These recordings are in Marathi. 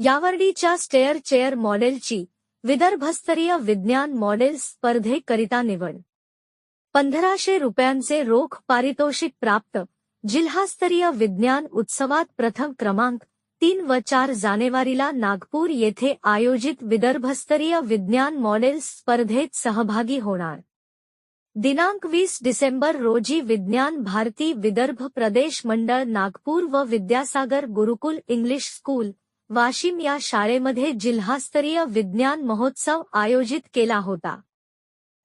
यावर्डीच्या स्टेअर चेअर मॉडेलची विदर्भस्तरीय विज्ञान मॉडेल स्पर्धेकरिता निवड. पंधराशे रुपयांचे रोख पारितोषिक प्राप्त जिल्हास्तरीय विज्ञान उत्सवात प्रथम क्रमांक तीन व चार जानेवारीला नागपूर येथे आयोजित विदर्भस्तरीय विज्ञान मॉडेल स्पर्धेत सहभागी होणार. दिनांक वीस डिसेंबर रोजी विज्ञान भारती विदर्भ प्रदेश मंडळ नागपूर व विद्यासागर गुरुकुल इंग्लिश स्कूल वाशिम या शाळेमध्ये जिल्हास्तरीय विज्ञान महोत्सव आयोजित केला होता.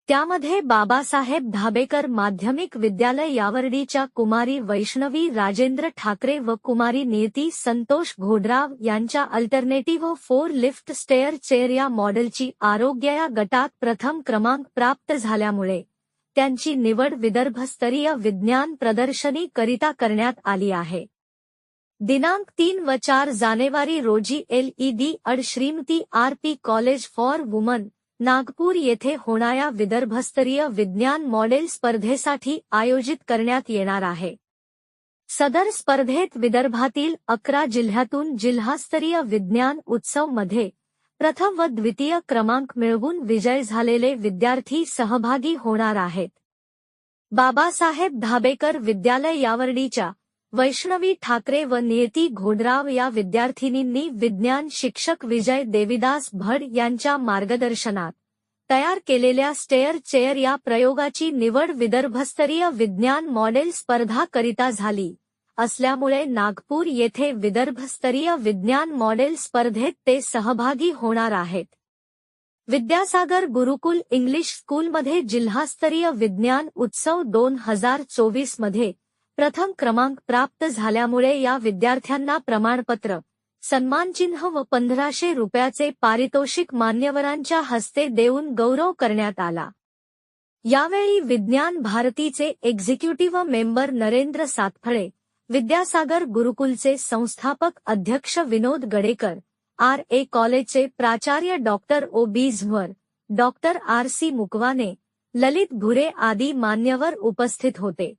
त्यामध्ये बाबासाहेब धाबेकर माध्यमिक विद्यालय यावर्डीच्या कुमारी वैष्णवी राजेंद्र ठाकरे व कुमारी नियती संतोष घोडराव यांच्या alternative for lift stair chair या मॉडेलची आरोग्य या गटात प्रथम क्रमांक प्राप्त झाल्यामुळे त्यांची निवड विदर्भस्तरीय विज्ञान प्रदर्शनी करिता करण्यात आली आहे. दिनांक तीन व चार जानेवारी रोजी LED and Shrimati R P college for woman Nagpur येथे होणाऱ्या विदर्भस्तरीय विज्ञान मॉडेल स्पर्धेसाठी आयोजित करण्यात येणार आहे. सदर स्पर्धेत विदर्भातील अकरा जिल्ह्यातून जिल्हास्तरीय विज्ञान उत्सवमध्ये प्रथम व द्वितीय क्रमांक मिळवून विजय झालेले विद्यार्थी सहभागी होणार आहेत. बाबासाहेब धाबेकर विद्यालय यावर्डीच्या वैष्णवी ठाकरे व नियती घोडराव या विद्यार्थिनींनी विज्ञान शिक्षक विजय देविदास भड यांच्या मार्गदर्शनात तयार केलेल्या स्टेअर चेअर या प्रयोगाची निवड विदर्भस्तरीय विज्ञान मॉडेल स्पर्धाकरिता झाली. असल्यामुळे नागपूर येथे विदर्भस्तरीय विज्ञान मॉडेल स्पर्धेत ते सहभागी होणार आहेत. विद्यासागर गुरुकुल इंग्लिश स्कूलमध्ये जिल्हास्तरीय विज्ञान उत्सव दोन हजार चोवीसमध्ये प्रथम क्रमांक प्राप्त झाल्यामुळे या विद्यार्थ्यांना प्रमाणपत्र सन्मानचिन्ह व पंधराशे रुपयाचे पारितोषिक मान्यवरांच्या हस्ते देऊन गौरव करण्यात आला. यावेळी विज्ञान भारतीचे एक्झिक्युटिव्ह मेंबर नरेंद्र सातफळे विद्यासागर गुरुकुलचे संस्थापक अध्यक्ष विनोद गडेकर आर ए कॉलेजचे प्राचार्य doctor O B Zawar doctor R C Mukwane Lalit Bhure आदी मान्यवर उपस्थित होते.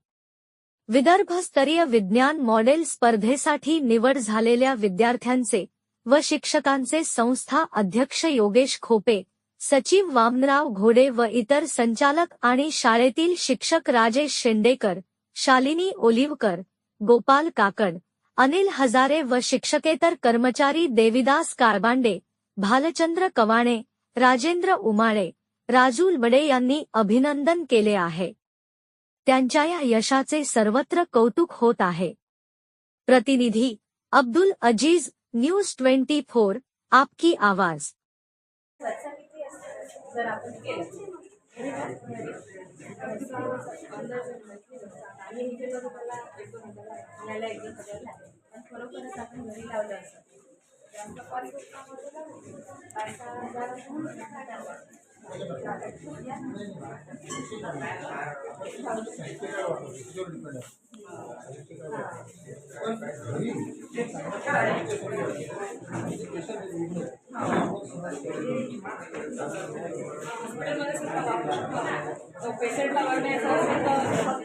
विदर्भस्तरीय विज्ञान मॉडेल स्पर्धेसाठी निवड झालेल्या विद्यार्थ्यांचे व शिक्षकांचे संस्था अध्यक्ष योगेश खोपे सचिव वामनराव घोडे व इतर संचालक आणि शाळेतील शिक्षक राजेश शेंडेकर शालिनी ओलिवकर गोपाल काकड अनिल हजारे व शिक्षकेतर कर्मचारी देविदास कारबांडे भालचंद्र कवाणे राजेंद्र उमाळे राजूल बडे यांनी अभिनंदन केले आहे. त्यांच्या या यशाचे सर्वत्र कौतुक होत आहे. प्रतिनिधी Abdul Aziz news twenty four आपकी आवाज. पेशंटला वाढण्याचं